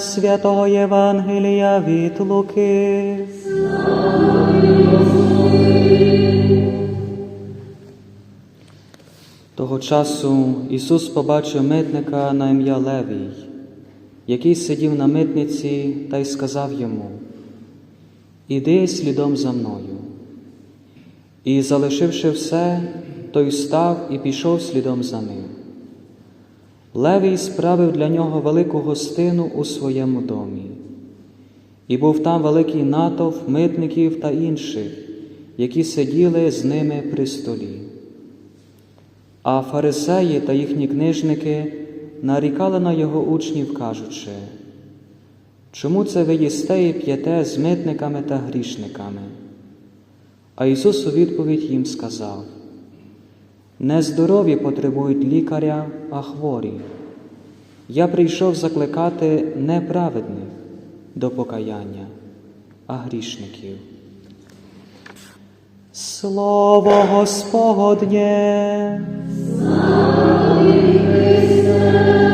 святого Євангелія від Луки. Того часу Ісус побачив митника на ім'я Левій, який сидів на митниці та й сказав йому: Іди слідом за мною. І, залишивши все, той став і пішов слідом за ним. Левій справив для нього велику гостину у своєму домі. І був там великий натовп митників та інших, які сиділи з ними при столі. А фарисеї та їхні книжники нарікали на його учнів, кажучи, чому це ви їсте і п'єте з митниками та грішниками? А Ісус у відповідь їм сказав не здорові потребують лікаря, а хворі. Я прийшов закликати не праведних до покаяння, а грішників. Слово Господнє! Слава Христе!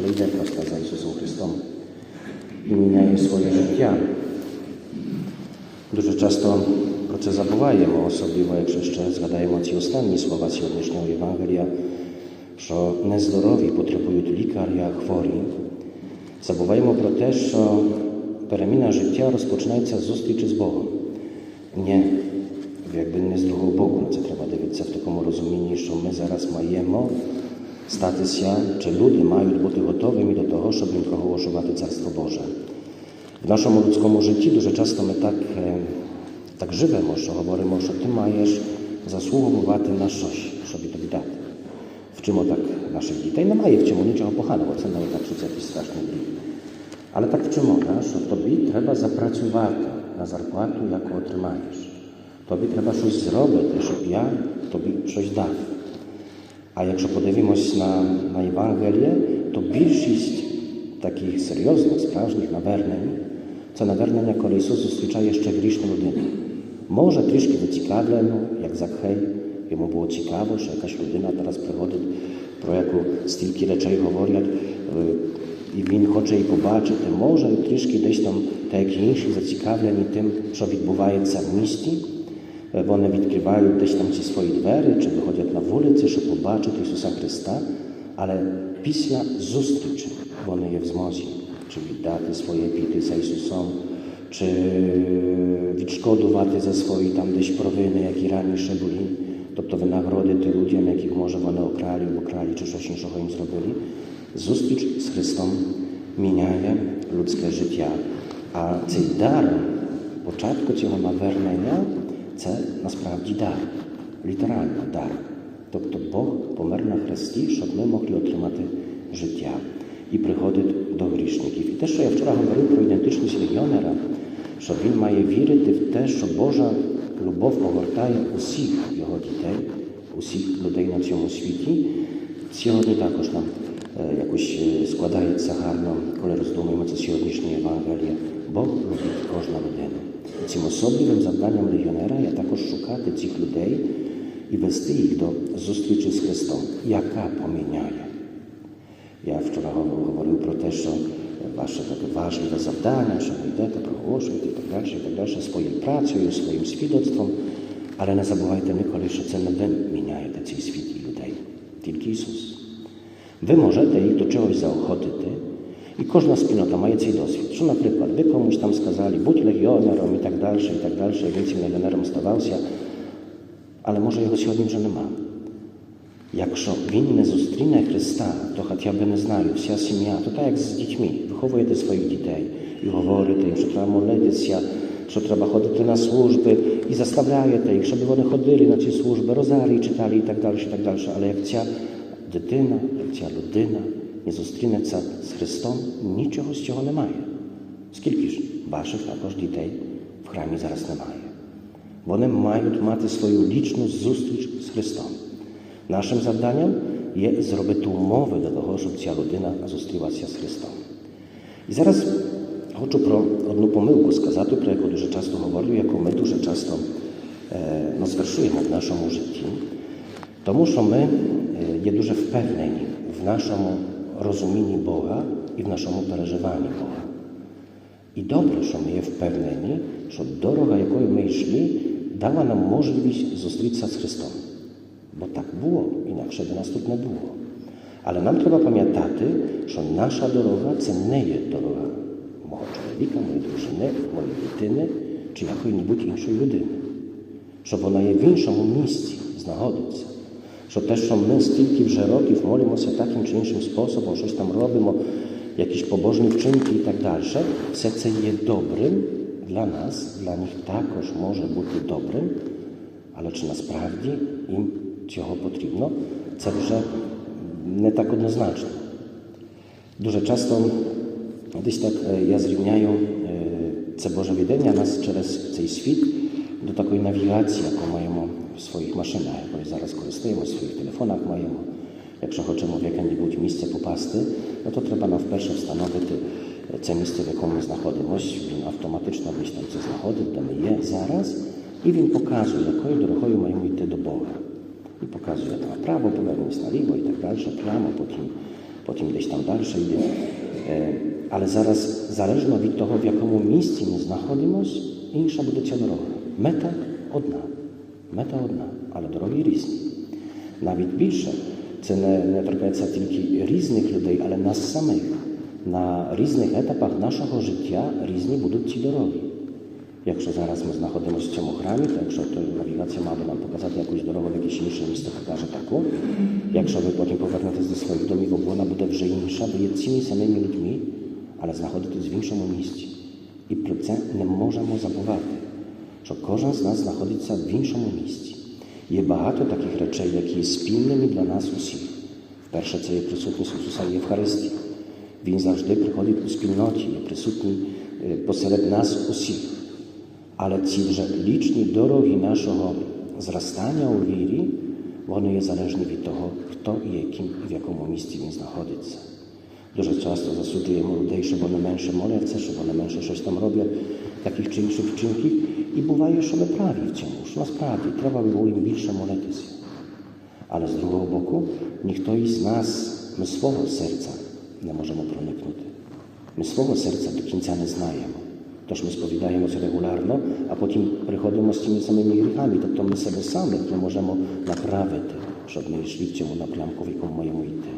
ale idę prosto za Jezusem Chrystusem. Wymieniają swoje życia. Dużo często proces zabawiają, o sobie, moje krzeszcze, zgadają mocno ostatni słowa się odnośnie Ewangelia, że niezdrowi potrzebują lekarza, chwori. Zabywają o też, że peremina życia rozpoczynają się z ustki czy z Bogiem. Nie, jakby nie z duchu Bogu, no co trzeba dowiedzieć w takim rozumieniu, że my zaraz majemy Staty się, czy ludy mają buty mi do tego, żeby im kochołoszowate Carstwo Boże. W naszym ludzkom życiu duże często my tak, e, tak żywe może, obory może, ty majesz zasługowaty na coś, żeby to widać. W czym o tak nasze dzieci? na no maje w czym niczego pochano, bo cena jest tak przecież jakiś straszny dni. Ale tak w czym o nasz, to by trzeba zapracować na zarpłatu, jaką otrzymajesz. Tobie trzeba coś zrobić, żeby ja tobie coś dał. A якщо подивимось на на Євангеліє, то більшість таких серйозних, справжніх навернень це навернення, коли Ісус зустрічає ще грішну людину. Może трішки зацікавлену, як Закхей, йому було цікаво, що якась людина зараз приходить, про яку стільки речей говорять, і він хоче її побачити, може трішки десь там, так як і інші, зацікавлені тим, що відбувається в місті one widkiewają gdzieś tam ci swoje dwery, czy wychodzą na ulicę, żeby zobaczyć Jezusa Chrysta, ale pisma zustrzyczy, bo one je wzmozi. Czy widzą swoje pity za Jezusem, czy widzkodowate za swoje tam gdzieś prowiny, jak i ranisze byli, to to wynagrody tym ludziom, jakich może one okrali, bo krali, czy coś innego im zrobili. Zustrzycz z Chrystą, mieniają ludzkie życie. A cydar, początku tego nawernienia, це насправді дар, літерально дар. Тобто Бог помер на хресті, щоб ми могли отримати життя і приходить до грішників. І те, що я вчора говорив про ідентичність легіонера, що він має вірити в те, що Божа любов огортає усіх його дітей, усіх людей на цьому світі. Сьогодні також нам е, якось е, складається гарно, коли роздумуємо це сьогоднішнє Євангеліє. Бог любить кожну людину. Цим особливим завданням легіонера є також шукати цих людей і вести їх до зустрічі з Христом, яка поміняє. Я вчора говорив про те, що ваше таке важливе завдання, що ви йдете, проголошуєте і так далі, і так далі, своєю працею, своїм свідоцтвом. Але не забувайте ніколи, що це не ви міняєте цей світ і людей, тільки Ісус. Ви можете їх до чогось заохотити. I każda spinota ma jakiś doświad. Czy na przykład wy komuś tam skazali, bądź legionerom i tak dalej, i tak dalej, więcej im legionerom stawał się, ale może jego się że nie ma. Jakże winny zostrinę Chrysta, to chat ja by nie znał, wsia ja, to tak jak z dziećmi, wychowuje te swoich dzieci i mówi im, że trzeba modlić się, chodzić na służby i zastawiaje te ich, żeby one chodzili na te służby, rozali, czytali i tak dalej, i tak dalej, ale jak cia dytyna, jak cia ludyna, не зустрінеться з Христом, нічого з цього немає. Скільки ж ваших також дітей в храмі зараз немає. Вони мають мати свою лічну зустріч з Христом. Нашим завданням є зробити умови для того, щоб ця людина зустрілася з Христом. І зараз хочу про одну помилку сказати, про яку дуже часто говорю, яку ми дуже часто no, zwerszujemy w naszym życiu, to muszą my je duże wpewnieni w naszemu rozumieniu Boga i w naszym przeżywaniu Boga. I dobrze, że my je wpewnieni, że droga, jaką my szli, dała nam możliwość zostrzec się z Chrystusem. Bo tak było, inaczej by nas tu nie było. Ale nam trzeba pamiętać, że nasza droga to nie jest droga mojego człowieka, mojej drużyny, mojej dytyny, czy jakiejś innej ludyny. Że ona jest w innym miejscu, że też są męstylki, wżeroki, molimo se takim czy innym sposobem, coś tam robimy, jakieś pobożne wczynki i tak dalsze, serce je dobrym dla nas, dla nich takoż może być dobrym, ale czy насправді їм цього потрібно, це вже не так однозначно. Дуже часто десь так я зрівняю це Боже відення нас через цей світ до такої навігації, яку mają w swoich maszynach, już zaraz korzystają, w swoich telefonach mają, jak przechodzimy w jakie nibudź miejsce popasty, no to trzeba nam wpersze wstanowić co y, miejsce, w jaką jest znachodzimy, w automatyczno być tam, co znachodzimy, damy je zaraz i więc pokazuje, jaką drogą mają iść do Boga. I pokazuje tam prawo, potem jest na lewo i tak dalej, prawo, potem, potem gdzieś tam dalsze idzie. E, ale zaraz zależno od tego, w jakim miejscu my znachodzimy, insza będzie droga. Meta odna. Мета одна, але дороги різні. Навіть більше це не, не торкається тільки різних людей, але нас самих. На різних етапах нашого життя різні будуть ці дороги. Якщо зараз ми знаходимося в цьому храмі, то якщо то навігація має нам показати якусь дорогу в якесь інше місто, покаже таку. Якщо ви потім повернетеся до своїх домів, вона буде вже інша, бо є цими самими людьми, але знаходитесь в іншому місці. І про це не можемо забувати. że każdy z nas znajduje się w innym miejscu. Jest bardzo takich rzeczy, jakie jest pilnymi dla nas wszystkich. Перше це є присутність Ісуса в Євхаристії. Він завжди приходить у спільноті, є присутній посеред нас усіх. Але ці вже лічні дороги нашого зростання у вірі, вони є залежні від того, хто і яким і в якому місці він знаходиться. Дуже часто засуджуємо людей, що вони менше моляться, що вони менше щось там роблять, таких чи інших вчинків, І буває, що ми праві в цьому, що насправді треба було їм більше молитися. Але з другого боку, ніхто із нас, ми свого серця не можемо проникнути. Ми свого серця до кінця не знаємо. Тож ми сповідаємося регулярно, а потім приходимо з тими самими гріхами, тобто ми себе самих не можемо направити, щоб ми йшли в цьому напрямку, в якому маємо йти.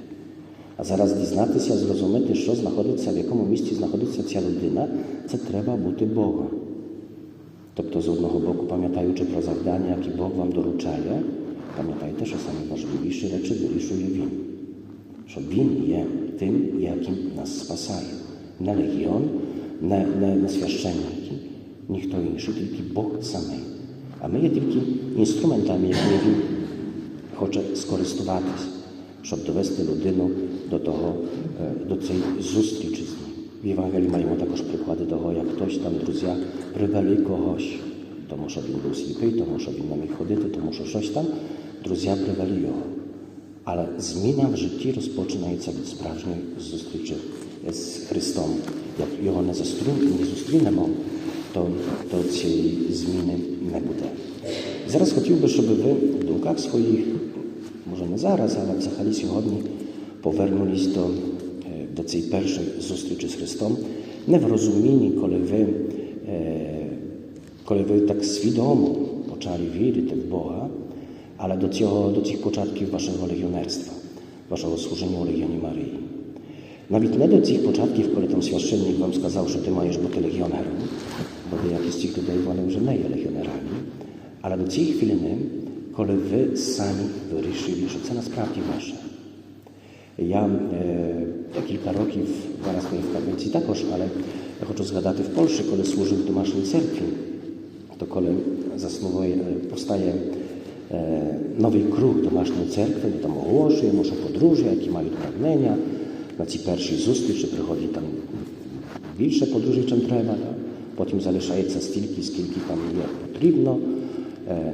А зараз дізнатися, зрозуміти, що знаходиться, в якому місці знаходиться ця людина, це треба бути Богом. Тобто, з одного боку, пам'ятаючи про завдання, які Бог вам доручає, пам'ятайте, що найважливіші речі вирішує Він, що Він є tym, jakim nas spasaje. Nie legion, nie, nie, nie świadczeniki, nie kto inny, tylko Bóg samej. A my je tylko instrumentami, jakimi Він хоче skorzystać, щоб довести людину до, того, до цієї зустрічі з w Ewangelii маємо також приклади того, як хтось там, друзі, привели когось, тому що він був сліпий, тому що він не міг ходити, тому що щось там, друзі привели його. Але зміна в житті розпочинається від справжньої зустрічі з Христом. Як його не зустрінемо, то, то цієї зміни не буде. Зараз хотів би, щоб ви в думках своїх, може не зараз, але взагалі сьогодні повернулись до do tej pierwszej zustryczy z Chrystom, nie tak w rozumieniu, wy, tak коли ви так свідомо почали вірити ale do, цього, do цих початків waszego legionerstwa, waszego służenia o Legionie Maryi. Nawet nie do tych początków, kiedy tam świadczennik wam skazał, że ty majesz być legionerem, bo wy jak jesteście tutaj wolę, że nie legionerami, ale do tej chwili, kiedy wy sami wyryszyli, że to jest naprawdę wasze. Ja e, kilka roków zaraz nie w pamięci takoż, ale z zgadać w Polsce, kiedy służył w Tomaszowej Cerkwi, to kiedy zasnowuje, e, powstaje e, nowy kruch Tomaszowej Cerkwi, gdzie tam ogłoszuje, może podróże, jakie mają pragnienia, na ci pierwsze zusty, czy przychodzi tam większe podróże, czym trzeba, tak? potem zaleszaje się stilki, z kilki tam jak potrzebno. E,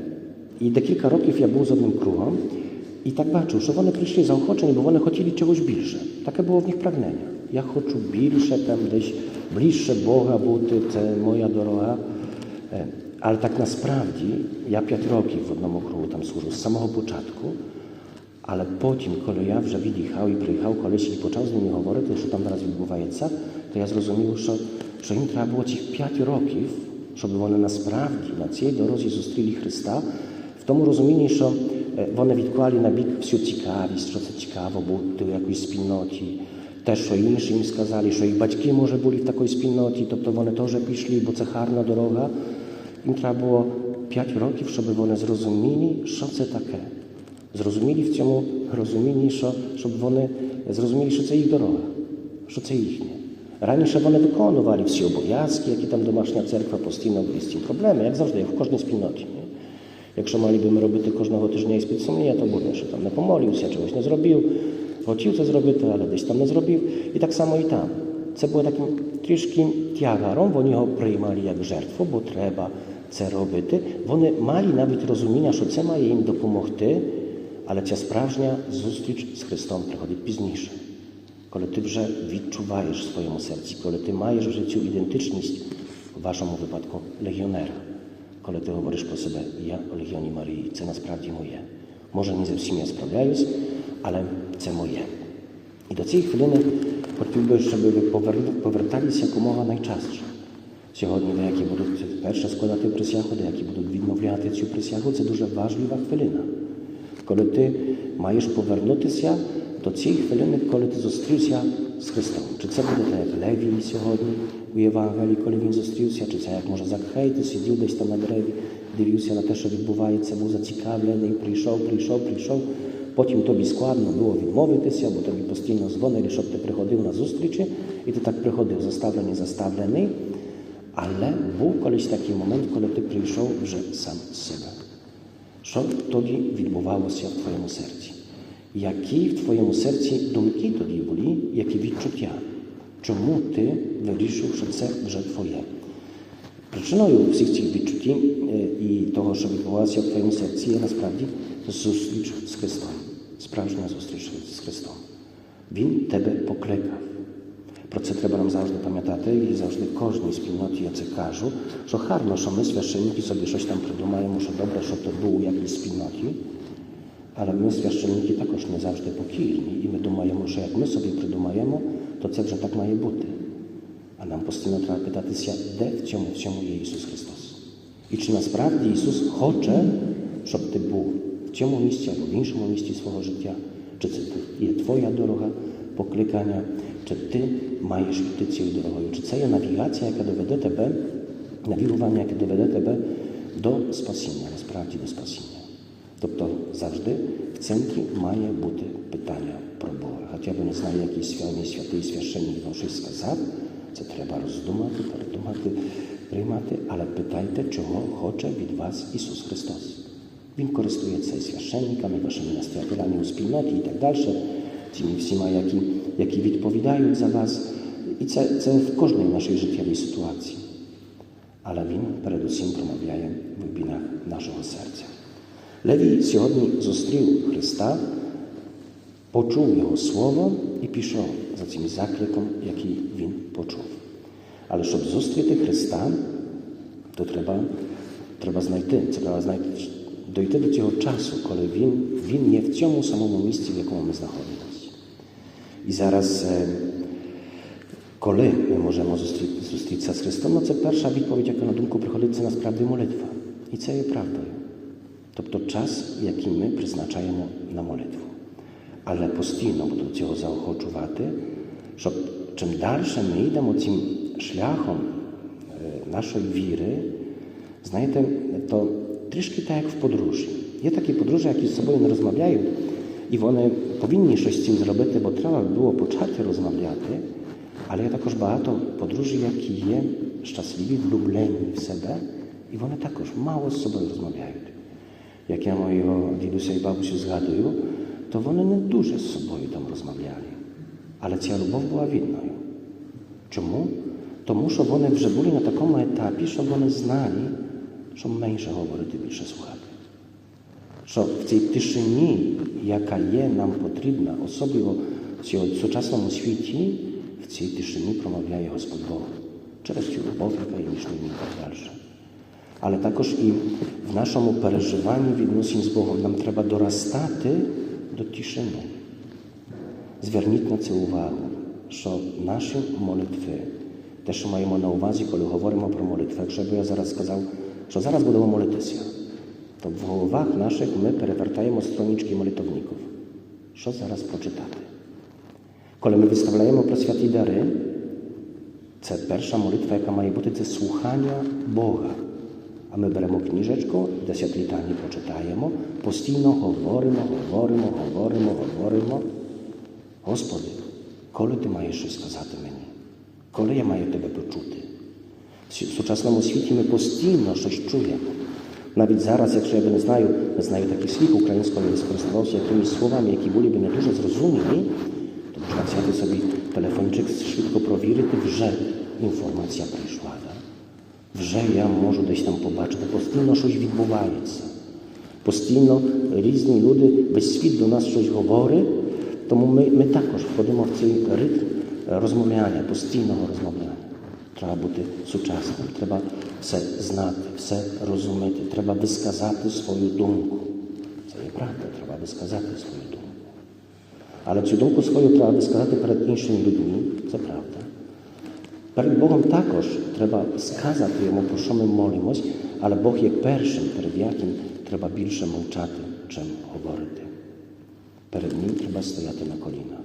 I te kilka roków ja był z jednym kruchem, i tak baczył, że one przyszli za ochoczeń, bo one chcieli czegoś bliższe. Takie było w nich pragnienie. Ja chcę bliższe tam gdzieś, bliższe Boga buty, moja droga. E, ale tak na sprawdzi, ja pięć rokiew w jednym okrągu tam służył, z samego początku, ale po tym, kiedy ja wrze widzichał i przyjechał koleś i począł z nimi mówić, to już tam raz wybywajca, to ja zrozumiał, że, że im trzeba było tych pięć roków, żeby one sprawdzi, na całej drodze zostrili Chrysta, w tym rozumieniu, że one відклали на бік всю цікавість, що це цікаво бути у якійсь спільноті. Те, що інші їм сказали, що їх батьки, може, були в такій спільноті, тобто вони теж пішли, бо це гарна дорога. Їм треба було 5 років, щоб вони зрозуміли, що це таке. Зрозуміли в цьому розумінні, що, щоб вони зрозуміли, що це їх дорога, що це їхнє. Раніше вони виконували всі обов'язки, які там домашня церква постійно були з цим проблеми, як завжди, як в кожній спільноті. Nie? Якщо мали робити кожного тижня іспит сумління, то буде, що там не помолився, чогось не зробив, хотів це зробити, але десь там не зробив. І так само і там. Це було таким трішки тягаром, вони його приймали як жертву, бо треба це робити. Вони мали навіть розуміння, що це має їм допомогти, але ця справжня зустріч з Христом приходить пізніше. Коли ти вже відчуваєш в своєму серці, коли ти маєш в житті ідентичність, в вашому випадку легіонера. коли ти говориш про себе, я o Legionie Maryi, це насправді моє. Може, не зі всім я справляюсь, але це моє. І до цієї хвилини хотів би, щоб ви поверталися якомога найчастіше. Сьогодні деякі будуть перше складати присягу, деякі будуть відмовляти цю присягу. Це дуже важлива хвилина. Коли ти маєш повернутися до цієї хвилини, коли ти зустрівся з Христом. Чи це буде так як Левій сьогодні? у Євангелії, коли він зустрівся, чи це як може Закхей, сидів десь там на дереві, дивився на те, що відбувається, був зацікавлений, прийшов, прийшов, прийшов. Потім тобі складно було ну, відмовитися, бо тобі постійно дзвонили, щоб ти приходив на зустрічі, і ти так приходив, заставлений, заставлений. Але був колись такий момент, коли ти прийшов вже сам з себе. Що тоді відбувалося в твоєму серці? Які в твоєму серці думки тоді були, які відчуття? čemu ty veríš v srdce břetvo je. Pričinou je všich těch vyčutí i toho, že bych volal si o tvém srdci, je na spravdě zůstřič s Kristom. Správně zůstřič s Kristom. Vím tebe pokleká. Pro co treba nám zavždy pamětat i zavždy kožní spínoty, jak se kážu, že harno, že my svěšeníky sobie šoš tam předumají, muszę dobrze, że to bylo jak spínoty, ale my svěšeníky takož nie zavždy pokýrní i my думаємо, že jak my sobie předumajeme, to cegrze tak moje buty. A nam postynotra pyta Tysja, de w ciągu, w ciągu Jezus Chrystus. I czy nas prawdy Jezus chocze, żeby ty był w ciemu miejscu, albo w większym miejscu swojego życia, czy jest twoja droga poklekania? czy ty majesz petycję i drogę, czy cała nawigacja, jaka dowiedzie tebe, nawigowanie, jakie dowiedzie tebe do spasienia, nas prawdy do spasienia. Тобто завжди в центрі має бути питання про Бога. Хоча би не знаю, який сьогодні святий священник вам щось сказав, це треба роздумати, передумати, приймати, але питайте, чого хоче від вас Ісус Христос. Він користується і священниками, вашими настоятелями у спільноті і так далі, тими всіма, які, які відповідають за вас. І це, це в кожній нашій життєвій ситуації. Але він передусім промовляє в глибинах нашого серця. Lewi сьогодні зустрів Христа, почув Його Слово і пішов за цим закликом, який він почув. Але щоб зустріти Христа, то треба треба знайти, треба знайти, дойти до цього часу, коли Він він є в цьому самому місці, в якому ми знаходимося. І зараз, коли ми можемо зустрітися з Христом, ну це перша відповідь, яка на думку приходить, це насправді молитва. І це є правдою. Тобто час, який ми призначаємо на молитву. Але постійно буду цього заохочувати, щоб чим далі ми йдемо цим шляхом е, нашої віри, знаєте, то трішки так, як в подорожі. Є такі подружжя, які з собою не розмовляють, і вони повинні щось з цим зробити, бо треба було почати розмовляти. Але є також багато подружжя, які є щасливі, влюблені в себе, і вони також мало з собою розмовляють як я мого дідуся і бабусю згадую, то вони не дуже з собою там розмовляли. Але ця любов була вільною. Чому? Тому що вони вже були на такому етапі, що вони знали, що менше говорити, більше слухати. Що в цій тишині, яка є, нам потрібна, особливо в сучасному світі, в цій тишині промовляє Господь Бог через цю любов, яка є між ними і так далі. ale takoż i w naszym przeżywaniu wignosin z Bogiem nam trzeba dorastać do ciszyny. Zwróć na to uwagę, że nasze modlitwy, też co mamy na uwadze, kiedy mówimy o modlitwach, żeby ja zaraz powiedział, że zaraz będę modlić się, to w głowach naszych my przewracamy stroniczki modlitowników. Co zaraz poczytamy? Kiedy my wystawiamy preswiaty dary, to pierwsza modlitwa, jaka ma być, to słuchania Boga. ми беремо книжечку, десь як почитаємо, постійно говоримо, говоримо, говоримо, говоримо. Господи, коли ти маєш щось сказати мені? Коли я маю тебе почути? В сучасному світі ми постійно щось чуємо. Навіть зараз, якщо я би не знаю, не знаю таких слів українського, не скористувався якимись словами, які були б не дуже зрозумілі, то можна взяти собі телефончик, швидко провірити, вже інформація прийшла вже я можу десь там побачити. Постійно щось відбувається. Постійно різні люди, весь світ до нас щось говорить, тому ми ми також входимо в цей ритм розмовляння, постійного розмовляння. Треба бути сучасним, треба все знати, все розуміти, треба висказати свою думку. Це є правда, треба висказати свою думку. Але цю думку свою треба висказати перед іншими людьми, це правда. Перед Богом також треба сказати йому, про що ми молимось, але Бог є першим, перед яким треба більше мовчати, чим говорити. Перед ним треба стояти на колінах.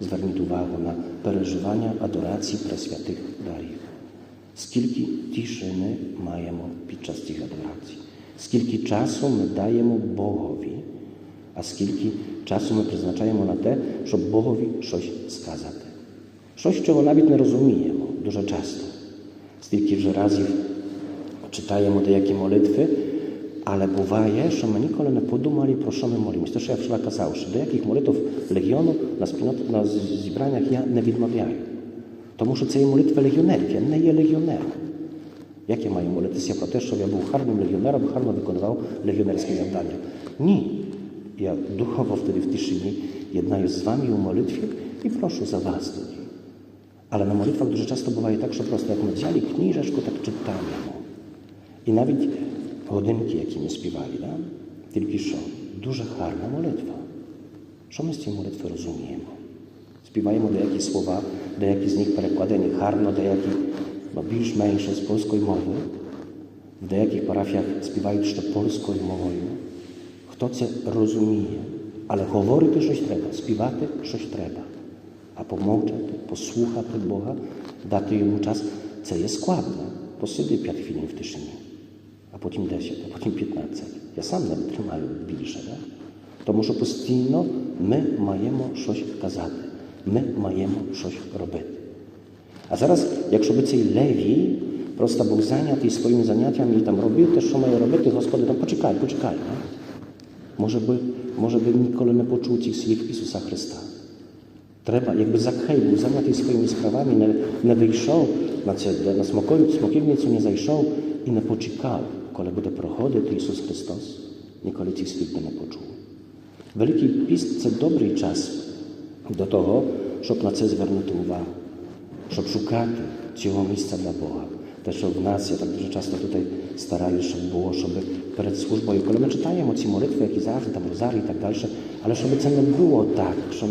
Зверніть увагу на переживання адорації пресвятих дарів. Скільки тишини маємо під час цих адорацій, скільки часу ми даємо Богові, а скільки czasu my przeznaczajmy na te, żeby Bogowi coś skazać. Coś, czego nawet nie rozumie дуже часто. Стільки вже разів czytajemy te jakie modlitwy, ale bywaje, że my nikogo nie podumali, prosimy molimy. To, co ja wczoraj kazał, że do jakich modlitw Legionu na, spinot, na zbraniach ja nie odmawiają. To muszę tej modlitwy legionerki, ja nie je legioner. Jakie mają modlitwy? Ja protestuję, ja był harnym legionerem, harno wykonywał legionerskie zadania. Nie. Ja duchowo wtedy w jedna jednaję z wami o modlitwie i proszę za was do niej. Ale na modlitwach dużo często bywa tak, że prosty jak my wzięli kniżeczku, tak czytamy. I nawet pojedynki, jakie nie śpiewali, da? tylko są duże harna modlitwa. Co my z tej modlitwy rozumiemy? Śpiewajmy do jakich słowa, do jakich z nich przekładani harno, do jakich no, bliż mniejsze z polskiej mowy, do jakich parafiach śpiewają jeszcze polską mową. Kto co rozumie, ale chowory to coś trzeba, śpiewaty coś trzeba a pomoże, posłucha Ty Boga, da Ty Jemu czas, co jest składne. Posydy piat chwilę w tyszynie, a potem 10, a potem 15. Ja sam nawet trzymaju bliższe, tak? Тому що постійно ми маємо щось казати, ми маємо w robety. A zaraz, jak jakżeby cej lewi, prosta Bóg zaniat i swoimi zaniatiami i tam robił też, co mają robić, gospody, no poczekaj, poczekaj. nie? Może by, może by nikole nie poczuł ich z Jezusa Chrystusa. Треба, якби закхай був зайнятий своїми справами, не, не вийшов на це, на смоківницю не зайшов і не почекав, коли буде проходити Ісус Христос, ніколи цих слів би не почув. Великий піст це добрий час до того, щоб на це звернути увагу, щоб шукати цього місця для Бога. Те, що в нас, я так дуже часто tutaj starali, щоб було, щоб перед службою, коли ми читаємо ці молитви, які завжди там розарі і так далі, але щоб це не було так, що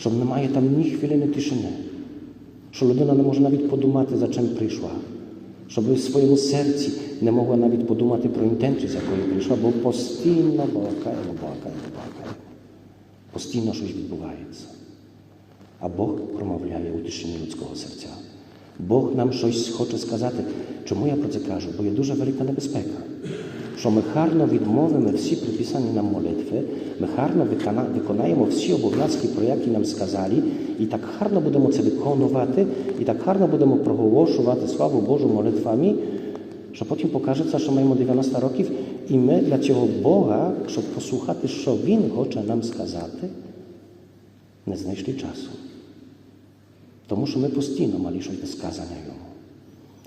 що немає там ні хвилини тишини, що людина не може навіть подумати, за чим прийшла, щоб в своєму серці не могла навіть подумати про інтенцію, з якою прийшла, бо постійно балакаємо, балакаємо, балакаємо. Постійно щось відбувається. А Бог промовляє у тишині людського серця. Бог нам щось хоче сказати. Чому я про це кажу? Бо є дуже велика небезпека. що ми гарно відмовимо всі приписані нам молитви, ми гарно виконаємо всі обов'язки, про які нам сказали, і так гарно будемо це виконувати, і так гарно будемо проголошувати славу Божу молитвами, що потім покажеться, що маємо 90 років, і ми для цього Бога, щоб послухати, що Він хоче нам сказати, не знайшли часу. Тому що ми постійно мали щось до сказання йому,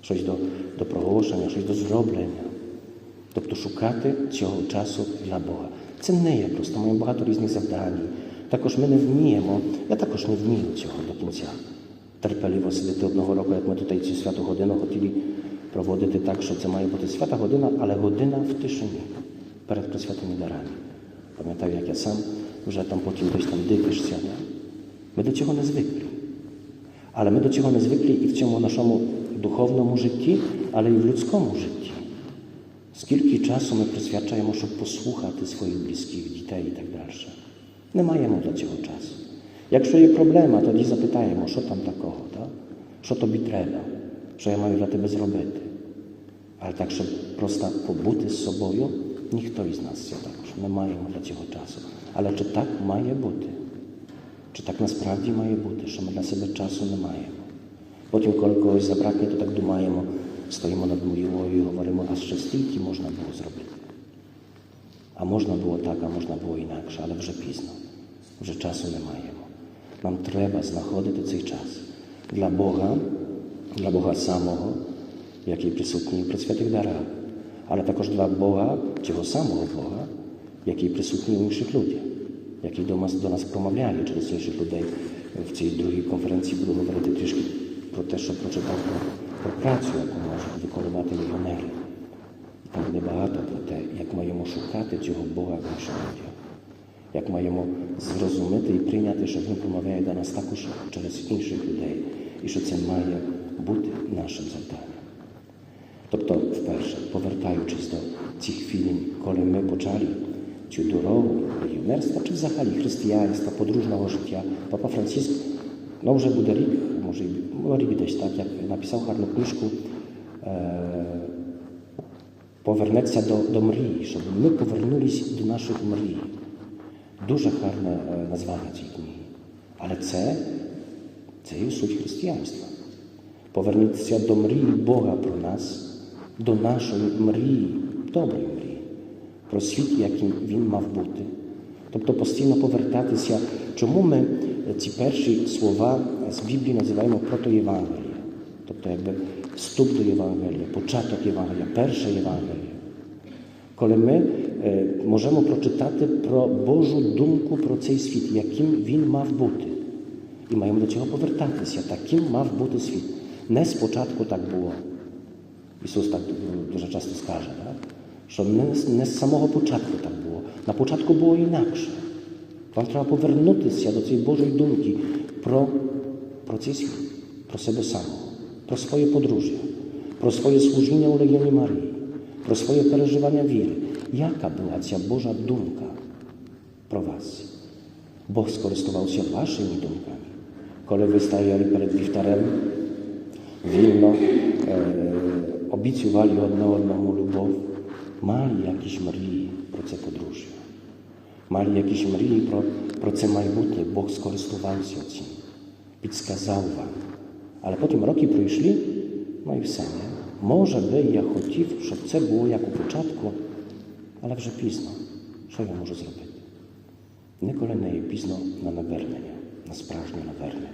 щось до, до проголошення, щось до зроблення тобто шукати цього часу для Бога. Це не є просто. Маємо багато різних завдань. Також ми не вміємо, я також не вмію цього до кінця. Терпеливо сидити одного року, як ми тут цю святу годину хотіли проводити так, що це має бути свята година, але година в тишині перед присвятими дарами. Пам'ятаю, як я сам вже там потім десь там дивишся. Ми до цього не звикли. Але ми до цього не звикли і в цьому нашому духовному житті, але і в людському житті. Скільки часу ми присвячаємо, щоб послухати своїх близьких, дітей і так далі. Не маємо для цього часу. Якщо є проблема, тоді запитаємо, що там такого, так? що тобі треба, що я маю для тебе зробити. Але так, щоб просто побути з собою, ніхто із нас це також не маємо для цього часу. Але чи так має бути? Чи так насправді має бути, що ми для себе часу не маємо? Потім, коли когось забракне, то так думаємо стоїмо над могилою і говоримо, а ще стільки можна було зробити. А можна було так, а можна було інакше, але вже пізно, вже часу не маємо. Нам треба знаходити цей час для Бога, для Бога самого, який присутній при святих дарах, але також для Бога, цього самого Бога, який присутній у інших людях, які до нас, до нас промовляє через інших людей. В цій другій конференції буду говорити трішки про те, що прочитав Бога про працю, яку можуть виконувати мільйонери. там буде багато про те, як маємо шукати цього Бога в нашому житті. Як маємо зрозуміти і прийняти, що Він промовляє до нас також через інших людей, і що це має бути нашим завданням. Тобто, вперше, повертаючись до цих хвилин, коли ми почали цю дорогу мільйонерства, чи взагалі християнства, подружного життя, Папа Франциск No вже буде рік, може ну, рік десь так, як написав Харно книжку, е, повернеться до до мрії, щоб ми повернулися до наших мрій. Дуже гарне е, названня цієї книги. Але це це і суть християнства. Повернутися до мрії Бога про нас, до нашої мрії, доброї мрії, про світ, яким Він мав бути. Тобто постійно повертатися, чому ми ці перші слова з Біблії називаємо протоєвангелія, тобто якби вступ до Євангелія, початок Євангелія, перше Євангеліє. Коли ми е, можемо прочитати про Божу думку про цей світ, яким він мав бути. І маємо до цього повертатися, таким мав бути світ. Не спочатку так було. Ісус так е, дуже часто скаже, так? що не, не з самого початку так було. На початку було інакше. Patrzyła powernuty z do tej Bożej dumki pro procesji, pro sebe samo, pro swoje podróże, pro swoje służenie u Legionie Marii, pro swoje przeżywania wiry. Jaka była cia Boża dumka pro was? Bóg skorzystował się waszymi dumkami. Kole wystajali przed wiftarem, wilno, e, obiecywali od nowo lubow, mali jakiś mrii proce podróżia мали якісь мрії про про це майбутнє. Бог скористувався цим, підсказав вам. Але потім роки пройшли, no i w sumie, Може би я хотів, щоб це було як у початку, але вже пізно. Що я можу зробити? Ніколи не є пізно на навернення, на справжнє навернення.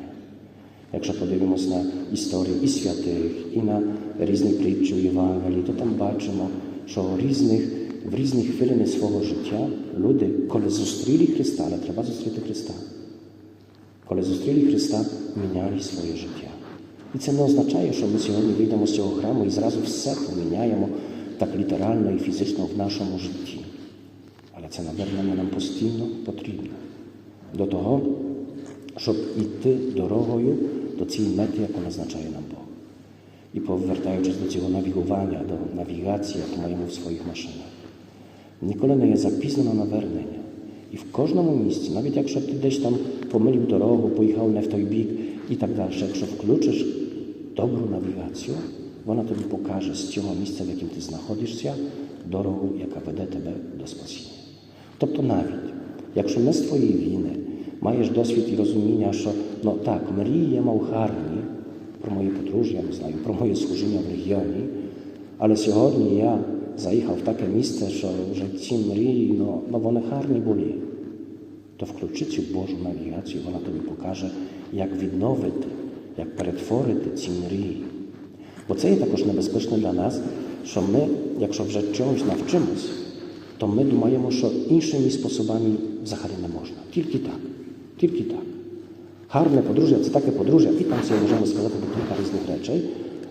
Якщо подивимось на історії і святих, і на різні притчі у Євангелії, то там бачимо, що різних в різні хвилини свого життя люди, коли зустріли Христа, але треба зустріти Христа, коли зустріли Христа, міняли своє життя. І це не означає, що ми сьогодні вийдемо з цього храму і зразу все поміняємо так літерально і фізично в нашому житті. Але це, напевно, нам постійно потрібно до того, щоб іти дорогою до цієї мети, яку назначає нам Бог. I powracając do tego nawigowania, do nawigacji, jak mają w swoich maszynach. Ніколи не є запізно на навернення. І в кожному місці, навіть якщо ти десь там помилив дорогу, поїхав не в той бік і так далі, якщо включиш dobrą nawigację, ona tobie pokaże z цього miejsca, w jakim ty знаходишся, дорогу, яка веде тебе до спасіння. Тобто навіть, якщо не з твоєї війни маєш досвід і розуміння, що ну так, мрії я мав гарні про моє подружжя, я не знаю, про моє служіння в регіоні, але сьогодні я zajechał w takie miejsce, że, że ci no, no one harni byli, to wkluczycie Bożą nawigację, ona to mi pokaże, jak widnowy Ty, jak pretwory Ty ci Bo co jest takoż niebezpieczne dla nas, że my, jak w rzecz czegoś nawczymy, to my dumajemy, że innymi sposobami zachary nie można. Tylko tak, tylko tak. Harne podróże, co takie podróże, i tam sobie możemy składać do kilka różnych rzeczy,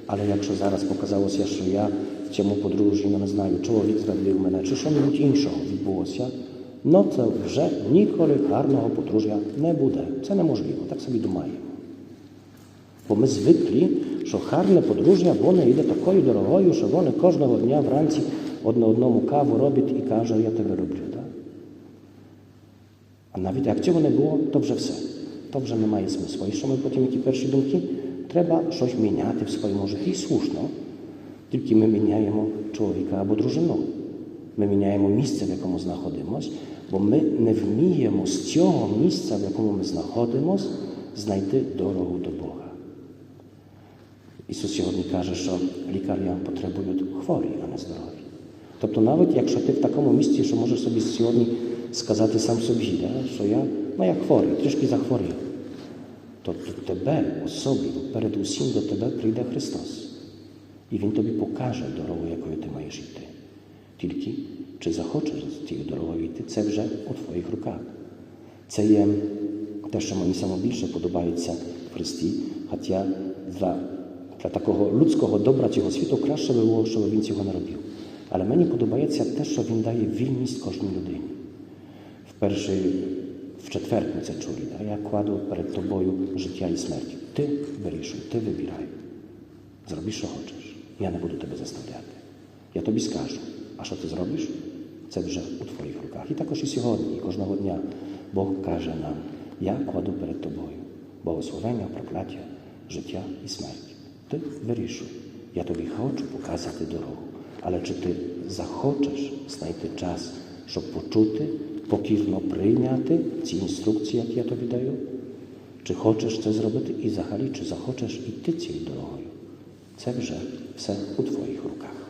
ale jak zaraz pokazało się, że ja цьому подружжю нам знаю, чоловік зрадив мене чи що-небудь іншого відбулося, ну це вже ніколи гарного подружжя не буде. Це неможливо, так собі думаємо. Бо ми звикли, що гарне подружжя воно йде такою дорогою, що вони кожного дня вранці одне одному каву роблять і кажуть, я тебе люблю. Так? А навіть як цього не було, то вже все. To вже немає zmysłu. І що ми потім які перші думки? Треба щось міняти в своєму житті і слушно. Тільки ми міняємо чоловіка або дружину. Ми міняємо місце, в якому знаходимось, бо ми не вміємо з цього місця, в якому ми знаходимось, знайти дорогу до Бога. Ісус сьогодні каже, що лікарня потребують хворі, а не здорові. Тобто, навіть якщо ти в такому місці, що можеш собі сьогодні сказати сам собі, да, що я ну, я хворий, трішки захворів, то до тебе особливо, перед усім до тебе прийде Христос. I Він тобі покаже дорогу, якою ти маєш йти. Тільки чи захочеш з цією дорогою йти, це вже у твоїх руках. Це є те, що мені найбільше подобається в Христі, хоча для, для такого людського добра цього світу краще би було, щоб він цього не робив. Але мені подобається те, що він дає вільність кожній людині. Вперше в четвер ми це чули. Да? Я кладу перед тобою життя і смерть. Ти вирішуй, ти вибирай. Зроби, що хочеш. Я не буду тебе заставляти. Я тобі скажу, а що ти зробиш? Це вже у твоїх руках. І також і сьогодні, і кожного дня Бог каже нам: я кладу перед тобою благословення, прокляття, життя і смерть. Ти вирішуй. Я тобі хочу показати дорогу. Але чи ти захочеш знайти час, щоб почути, покірно прийняти ці інструкції, які я тобі даю? Чи хочеш це зробити і взагалі, чи захочеш іти цією дорогою? że se u Twoich rukach.